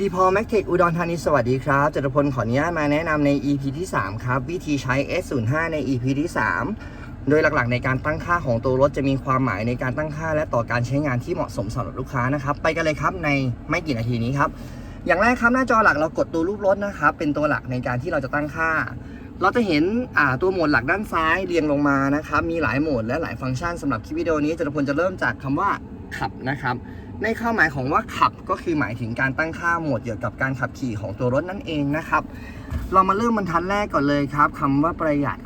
ดีพอแม็กเทคอุดรธานีสวัสดีครับจตุพลขออนุญาตมาแนะนำใน EP ที่ 3 ครับ วิธีใช้ S05 ใน EP ที่ 3 โดยหลักๆ ในการตั้งค่าของตัวรถจะมีความหมายในการตั้งค่าและต่อการใช้งานที่เหมาะสมสำหรับลูกค้านะครับ ไปกันเลยครับในไม่กี่นาทีนี้ครับ อย่างแรกครับหน้าจอหลักเรากดตัวรูปรถนะครับ เป็นตัวหลักในการที่เราจะตั้งค่า เราจะเห็นตัวโหมดหลักด้านซ้ายเรียงลงมานะครับมีหลายโหมดและหลายฟังก์ชันสำหรับคลิปวิดีโอนี้จตุพลจะเริ่มจากคำว่าขับนะครับ ในข้อหมายของว่าขับก็คือหมายถึงการตั้งค่าโหมดเกี่ยวกับการขับขี่ของตัวรถนั่นเองนะครับ เรามาเริ่มบรรทัดแรกก่อนเลยครับคำว่าประหยัด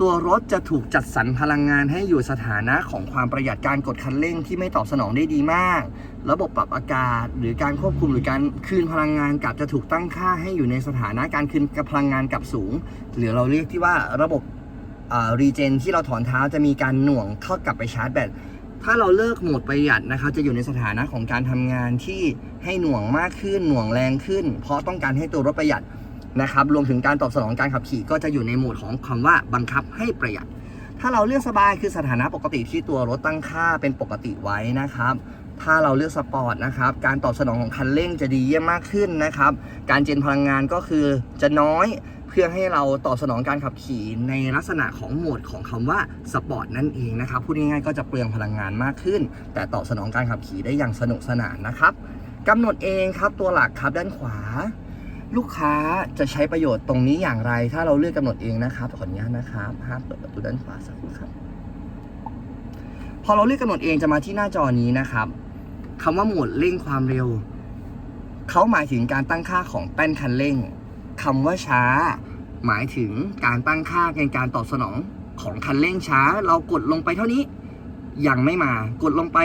ตัวรถจะถูกจัดสรรพลังงานให้อยู่สถานะของความประหยัดการกดคันเร่งที่ไม่ตอบสนองได้ดีมาก ระบบปรับอากาศ หรือการควบคุมหรือการคืนพลังงานกลับจะถูกตั้งค่าให้อยู่ในสถานะการคืนกับพลังงานกลับสูง หรือเราเรียกที่ว่าระบบรีเจนที่เราถอนเท้าจะมีการหน่วงเข้ากลับไปชาร์จแบต ถ้าเราเลิกโหมดประหยัดนะครับจะอยู่ในสถานะของการทำงานที่ให้หน่วงมากขึ้นหน่วงแรงขึ้น เพราะต้องการให้ตัวรถประหยัดนะครับรวมถึงการตอบสนองการขับขี่ก็จะอยู่ในโหมดของคำว่าบังคับให้ประหยัด ถ้าเราเลือกสบายคือสถานะปกติที่ตัวรถตั้งค่าเป็นปกติไว้นะครับถ้าเราเลือกสปอร์ตนะครับการตอบสนองของคันเร่งจะดีเยี่ยมมากขึ้นนะครับการเจนพลังงานก็คือจะน้อย เพื่อให้เราตอบสนองการขับขี่ในลักษณะของโหมดของคำว่าสปอร์ตนั่นเองนะครับพูดง่ายๆก็จะเปลืองพลังงานมากขึ้น แต่ตอบสนองการขับขี่ได้อย่างสนุกสนานนะครับกำหนดเองครับตัวหลักครับด้านขวา ลูกค้าจะใช้ประโยชน์ตรงนี้อย่างไร ถ้าเราเลือกกำหนดเองนะครับขออนุญาตนะครับห้ามเปิดประตูด้านขวาสักครู่ครับ พอเราเลือกกำหนดเองจะมาที่หน้าจอนี้นะครับคำว่าโหมดเร่งความเร็วเขาหมายถึงการตั้งค่าของแป้นคันเร่ง คำว่าช้า หมายถึงการตั้งค่าในการตอบสนองของคันเร่งช้า เรากดลงไปเท่านี้ยังไม่มากดลงไป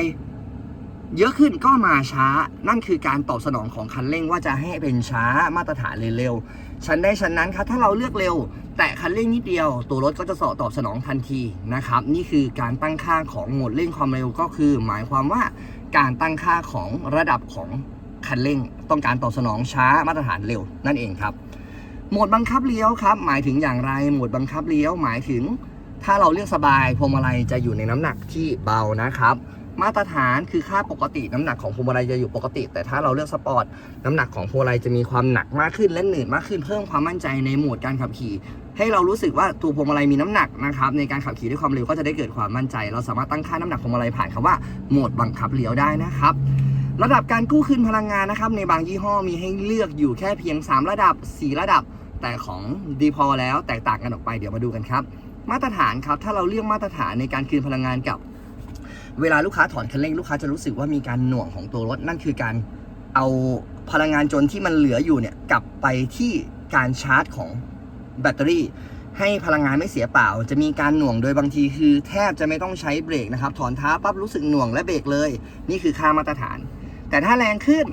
เยอะขึ้นก็มาช้า นั่นคือการตอบสนองของคันเร่งว่าจะให้เป็นช้ามาตรฐานเร็วๆชั้นได้ชั้นนั้นครับถ้าเราเลือกเร็ว แต่คันเร่งนิดเดียว ตัวรถก็จะสอตอบสนองทันทีนะครับ นี่คือการตั้งค่าของโหมดเร่งความเร็วก็คือ หมายความว่าการตั้งค่าของระดับของคันเร่ง ต้องการตอบสนองช้ามาตรฐานเร็วนั่นเองครับ โหมดบังคับเลี้ยวครับ หมายถึงอย่างไร โหมดบังคับเลี้ยวหมายถึง ถ้าเราเลือกสบายพวงมาลัยจะอยู่ในน้ำหนักที่เบานะครับ มาตรฐานคือค่าปกติน้ำหนักของพวงมาลัยจะอยู่ปกติ แต่ถ้าเราเลือกสปอร์ตน้ำหนักของพวงมาลัยจะมีความหนักมากขึ้นและหนืดมากขึ้นเพิ่มความมั่นใจในโหมดการขับขี่ ให้เรารู้สึกว่าตัวพวงมาลัยมีน้ำหนักนะครับในการขับขี่ด้วยความเร็วก็จะได้เกิดความมั่นใจ เราสามารถตั้งค่าน้ำหนักพวงมาลัยผ่านคำว่าโหมดบังคับเลี้ยวได้นะครับ ระดับการกู้คืนพลังงานนะครับ ในบางยี่ห้อมีให้เลือกอยู่แค่เพียง 3 ระดับ 4 ระดับ แต่ของดีพอแล้วแตกต่างกันออกไปเดี๋ยวมาดูกันครับ มาตรฐานครับ ถ้าเราเลือกมาตรฐานในการคืนพลังงานกับ เวลาลูกค้าถอนคันเร่งลูกค้าจะรู้สึกว่ามีการหน่วงของตัวรถ นั่นคือการเอาพลังงานจนที่มันเหลืออยู่เนี่ยกลับไปที่การชาร์จของแบตเตอรี่ ให้พลังงานไม่เสียเปล่า จะมีการหน่วงโดยบางทีคือ แทบจะไม่ต้องใช้เบรกนะครับถอนเท้าปั๊บรู้สึกหน่วงและเบรกเลย นี่คือค่ามาตรฐาน แต่ถ้าแรงขึ้น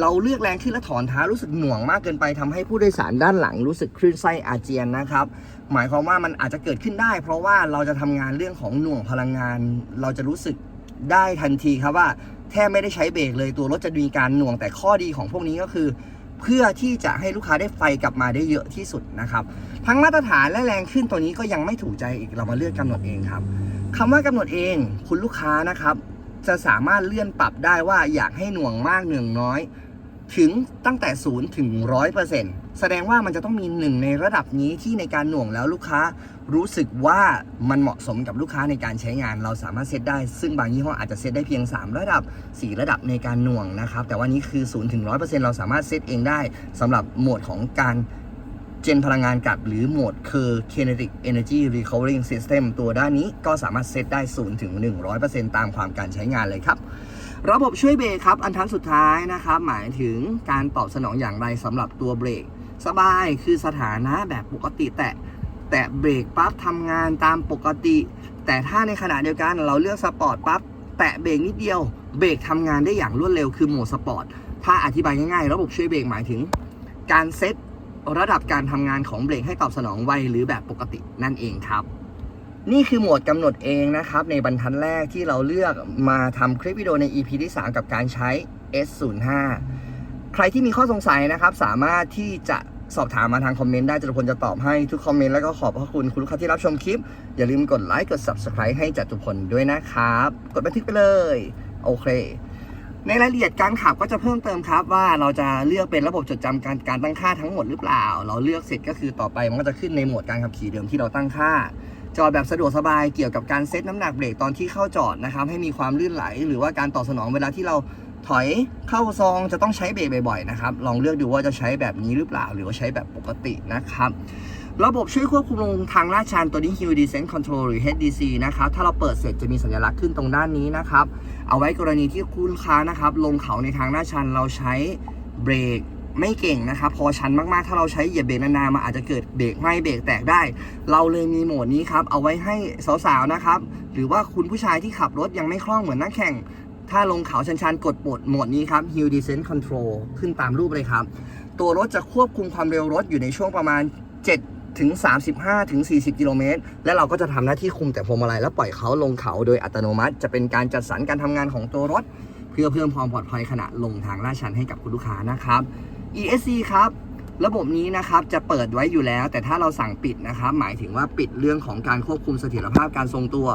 เราเลือกแรงขึ้นและถอนเท้ารู้สึกหน่วงมากเกินไปทำให้ผู้โดยสารด้านหลังรู้สึกคลื่นไส้อาเจียนนะครับ หมายความว่ามันอาจจะเกิดขึ้นได้ เพราะว่าเราจะทำงานเรื่องของหน่วงพลังงาน เราจะรู้สึกได้ทันทีครับว่าแทบไม่ได้ใช้เบรกเลยตัวรถจะมีการหน่วงแต่ข้อดีของพวกนี้ก็คือ เพื่อที่จะให้ลูกค้าได้ไฟกลับมาได้เยอะที่สุดนะครับทั้งมาตรฐานและแรงขึ้นตัวนี้ก็ยังไม่ถูกใจอีกเรามาเลือกกำหนดเองครับคำว่ากำหนดเองคุณลูกค้านะครับ จะสามารถเลื่อนปรับได้ว่าอยากให้หน่วงมากหน่วงน้อย ถึงตั้งแต่ศูนย์ถึงร้อยเปอร์เซ็นต์แสดงว่ามันจะต้องมีหนึ่งในระดับนี้ที่ในการหน่วงแล้วลูกค้ารู้สึกว่ามันเหมาะสมกับลูกค้าในการใช้งาน เราสามารถเซตได้ ซึ่งบางยี่ห้ออาจจะเซตได้เพียง 3 ระดับ 4 ระดับในการหน่วงนะครับ แต่ว่านี้คือ0ถึง100%เราสามารถเซตเองได้สำหรับโหมดของการ เจนพลังงานกลับหรือโหมดคือ kinetic energy recovering system ตัวด้านนี้ก็สามารถเซตได้ 0 ถึง 100%ตามความการใช้งานเลยครับ ระบบช่วยเบรกครับ อันทันสุดท้ายนะครับ หมายถึงการตอบสนองอย่างไรสำหรับตัวเบรก สบายคือสถานะแบบปกติแตะแตะเบรกปั๊บทำงานตามปกติ แต่ถ้าในขณะเดียวกันเราเลือกสปอร์ตปั๊บแตะเบรกนิดเดียว เบรกทำงานได้อย่างรวดเร็วคือโหมดสปอร์ตถ้าอธิบายง่ายๆ ระบบช่วยเบรกหมายถึง การเซต ระดับการทำงานของเบรกให้ตอบสนองไวหรือแบบปกตินั่นเองครับ นี่คือโหมดกำหนดเองนะครับ ในบรรทัดแรกที่เราเลือกมาทำคลิปวิดีโอใน EP ที่ 3 กับการใช้ S05 ใครที่มีข้อสงสัยนะครับ สามารถที่จะสอบถามมาทางคอมเมนต์ได้จตุพลจะตอบให้ทุกคอมเมนต์แล้วก็ขอบพระคุณคุณลูกค้าที่รับชมคลิป อย่าลืมกดไลค์กด Subscribe ให้จตุพลด้วยนะครับ กดบันทึกไปเลย โอเค ในรายละเอียดการขับก็จะเพิ่มเติมครับว่าเราจะเลือกเป็นระบบจดจำการการตั้งค่าทั้งหมดหรือเปล่า เราเลือกเสร็จก็คือต่อไปมันก็จะขึ้นในโหมดการขับขี่เดิมที่เราตั้งค่า จอดแบบสะดวกสบายเกี่ยวกับการเซตน้ำหนักเบรกตอนที่เข้าจอดนะครับให้มีความลื่นไหล หรือว่าการตอบสนองเวลาที่เราถอยเข้าซองจะต้องใช้เบรกบ่อยๆนะครับลองเลือกดูว่าจะใช้แบบนี้หรือเปล่า หรือว่าใช้แบบปกตินะครับระบบช่วยควบคุมลงทางลาดชันตัวนี้ Hill Descent Control หรือ HDC นะครับถ้าเราเปิดเสร็จจะมีสัญลักษณ์ขึ้นตรงด้านนี้นะครับ เอาไว้กรณีที่คุณลูกค้านะครับลงเขาในทางลาชันเราใช้เบรกไม่เก่งนะครับ พอชันมากๆ ถ้าเราใช้เหยียบเบรกนานๆมันอาจจะเกิดเบรกไหมเบรกแตกได้ เราเลยมีโหมดนี้ครับ เอาไว้ให้สาวๆนะครับ หรือว่าคุณผู้ชายที่ขับรถยังไม่คล่องเหมือนนักแข่ง ถ้าลงเขาชันๆ กดปลดโหมดนี้ครับ Hill Descent Control ขึ้นตามรูปเลยครับ ตัวรถจะควบคุมความเร็วรถอยู่ในช่วงประมาณ 7 ถึง 35ถึง40 กิโลเมตร และเราก็จะทำหน้าที่คุมแต่พวงมาลัยแล้วปล่อยเขาลงเขาโดยอัตโนมัติ จะเป็นการจัดสรรการทำงานของตัวรถ เพื่อเพิ่มความปลอดภัยขณะลงทางลาดชันให้กับคุณลูกค้านะครับ ESC ครับระบบนี้นะครับจะเปิดไว้อยู่แล้ว แต่ถ้าเราสั่งปิดนะครับหมายถึงว่าปิดเรื่องของการควบคุมเสถียรภาพการทรงตัว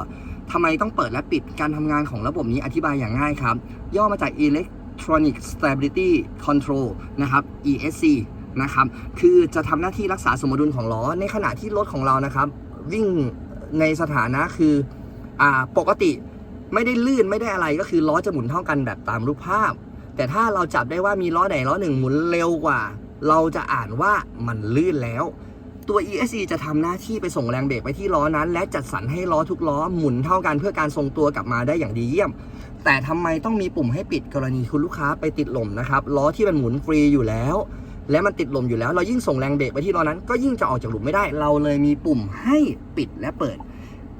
ทำไมต้องเปิดและปิดการทำงานของระบบนี้อธิบายอย่างง่ายครับ ย่อมาจาก Electronic Stability Control นะครับ ESC นะครับ คือจะทำหน้าที่รักษาสมดุลของล้อ ในขณะที่รถของเรานะครับ วิ่งในสถานะคืออ่าปกติไม่ได้ลื่นไม่ได้อะไรก็คือล้อจะหมุนเท่ากันแบบตามรูปภาพ แต่ถ้าเราจับได้ว่ามีล้อไหนล้อหนึ่งหมุนเร็วกว่า เราจะอ่านว่ามันลื่นแล้ว ตัว ESC จะทำหน้าที่ไปส่งแรงเบรกไปที่ล้อนั้น และจัดสรรให้ล้อทุกล้อหมุนเท่ากันเพื่อการทรงตัวกลับมาได้อย่างดีเยี่ยม แต่ทำไมต้องมีปุ่มให้ปิดกรณีคุณลูกค้าไปติดลมนะครับล้อที่มันหมุนฟรีอยู่แล้ว และมันติดลมอยู่แล้ว เรายิ่งส่งแรงเบรกไปที่ล้อนั้น ก็ยิ่งจะออกจากหลุมไม่ได้ เราเลยมีปุ่มให้ปิดและเปิด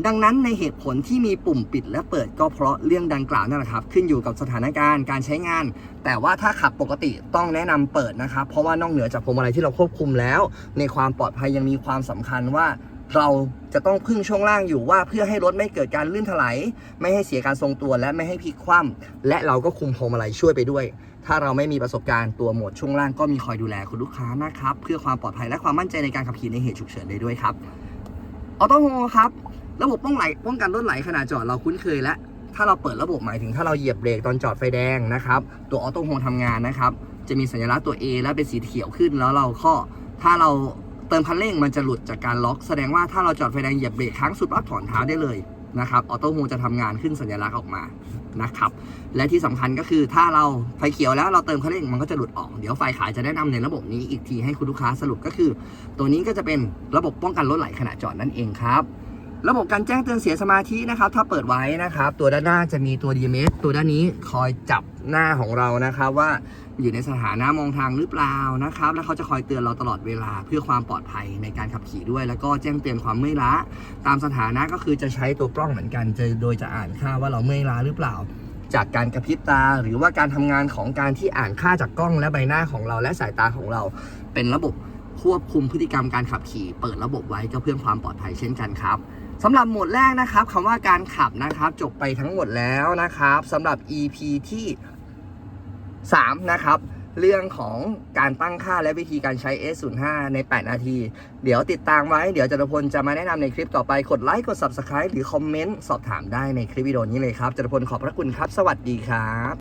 ดังนั้นในเหตุผลที่มีปุ่มปิดและเปิด ก็เพราะเรื่องดังกล่าวนั่นแหละครับ ขึ้นอยู่กับสถานการณ์การใช้งาน แต่ว่าถ้าขับปกติต้องแนะนำเปิดนะครับ เพราะว่านอกเหนือจากพวงมาลัยที่เราควบคุมแล้ว ในความปลอดภัยยังมีความสำคัญว่าเราจะต้องพึ่งช่วงล่างอยู่ว่าเพื่อให้รถไม่เกิดการลื่นถลายไม่ให้เสียการทรงตัวและไม่ให้พลิกคว่ำและเราก็คุมพวงมาลัยช่วยไปด้วย ถ้าเราไม่มีประสบการณ์ตัวโหมดช่วงล่างก็มีคอยดูแลคุณลูกค้านะครับ เพื่อความปลอดภัยและความมั่นใจในการขับขี่ในเหตุฉุกเฉินได้ด้วยครับออโต้โฮครับ ระบบป้องไหลป้องกันรถไหลขณะจอดเราคุ้นเคยแล้วถ้าเราเปิดระบบหมายถึงถ้าเราเหยียบเบรกตอนจอดไฟแดงนะครับ ตัวออโต้โฮทำงานนะครับ จะมีสัญลักษณ์ตัว A และเป็นสีเขียวขึ้นแล้วเราข้อถ้าเราเติมคันเร่งมันจะหลุดจากการล็อก แสดงว่าถ้าเราจอดไฟแดงเหยียบเบรกครั้งสุดปั๊บถอนเท้าได้เลย นะครับออโต้โฮจะทำงานขึ้นสัญลักษณ์ออกมานะครับและที่สำคัญก็คือถ้าเราไฟเขียวแล้วเราเติมคันเร่งมันก็จะหลุดออก เดี๋ยวไฟขายจะแนะนำในระบบนี้อีกทีให้คุณลูกค้าสรุปก็คือ ตัวนี้ก็จะเป็นระบบป้องกันรถไหลขณะจอดนั่นเองครับ ระบบการแจ้งเตือนเสียสมาธินะครับ ถ้าเปิดไว้นะครับ ตัวด้านหน้าจะมีตัว DMS ตัวด้านนี้คอยจับหน้าของเรานะครับ ว่าอยู่ในสถานะมองทางหรือเปล่านะครับ แล้วเขาจะคอยเตือนเราตลอดเวลาเพื่อความปลอดภัยในการขับขี่ด้วย แล้วก็แจ้งเตือนความเมื่อยล้า ตามสถานะก็คือจะใช้ตัวกล้องเหมือนกันจะโดยจะอ่านค่าว่าเราเมื่อยล้าหรือเปล่า จากการกระพริบตา หรือว่าการทำงานของการที่อ่านค่าจากกล้องและใบหน้าของเรา และสายตาของเรา เป็นระบบควบคุมพฤติกรรมการขับขี่ เปิดระบบไว้ก็เพื่อความปลอดภัยเช่นกันครับ สำหรับหมดแรกนะครับคำว่าการขับนะครับ จบไปทั้งหมดแล้วนะครับสำหรับ EP ที่ 3 นะครับเรื่องของการตั้งค่าและวิธีการใช้ S05 ใน 8 นาที เดี๋ยวติดตามไว้ เดี๋ยวจตุพลจะมาแนะนำในคลิปต่อไป กดไลค์ กด Subscribe หรือคอมเมนต์ สอบถามได้ในคลิปวิดีโอนี้เลยครับจตุพลขอบพระคุณครับ สวัสดีครับ